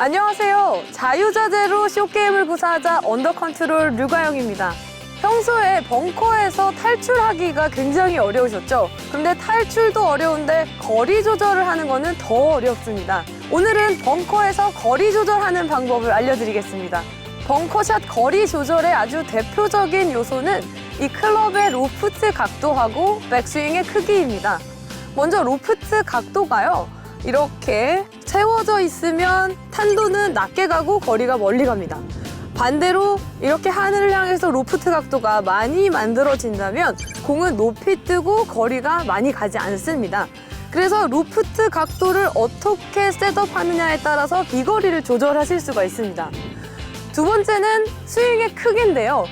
안녕하세요. 자유자재로 쇼게임을 구사하자 언더컨트롤 류가영입니다. 평소에 벙커에서 탈출하기가 굉장히 어려우셨죠? 근데 탈출도 어려운데 거리 조절을 하는 거는 더 어렵습니다. 오늘은 벙커에서 거리 조절하는 방법을 알려드리겠습니다. 벙커샷 거리 조절의 아주 대표적인 요소는 이 클럽의 로프트 각도하고 백스윙의 크기입니다. 먼저 로프트 각도가요. 이렇게 세워져 있으면 탄도는 낮게 가고 거리가 멀리 갑니다. 반대로 이렇게 하늘을 향해서 로프트 각도가 많이 만들어진다면 공은 높이 뜨고 거리가 많이 가지 않습니다. 그래서 로프트 각도를 어떻게 셋업하느냐에 따라서 비거리를 조절하실 수가 있습니다. 두 번째는 스윙의 크기인데요.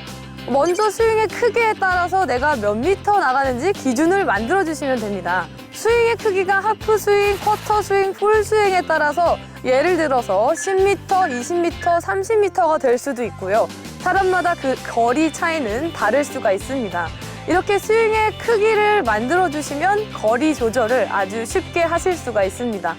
먼저 스윙의 크기에 따라서 내가 몇 미터 나가는지 기준을 만들어 주시면 됩니다. 스윙의 크기가 하프 스윙, 쿼터 스윙, 풀 스윙에 따라서 예를 들어서 10m, 20m, 30m가 될 수도 있고요. 사람마다 그 거리 차이는 다를 수가 있습니다. 이렇게 스윙의 크기를 만들어 주시면 거리 조절을 아주 쉽게 하실 수가 있습니다.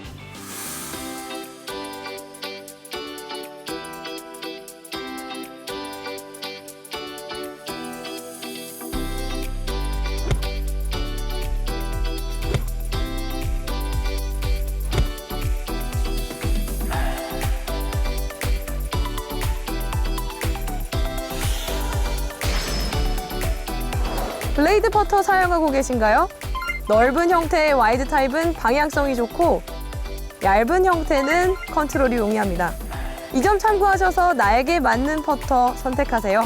블레이드 퍼터 사용하고 계신가요? 넓은 형태의 와이드 타입은 방향성이 좋고 얇은 형태는 컨트롤이 용이합니다. 이 점 참고하셔서 나에게 맞는 퍼터 선택하세요.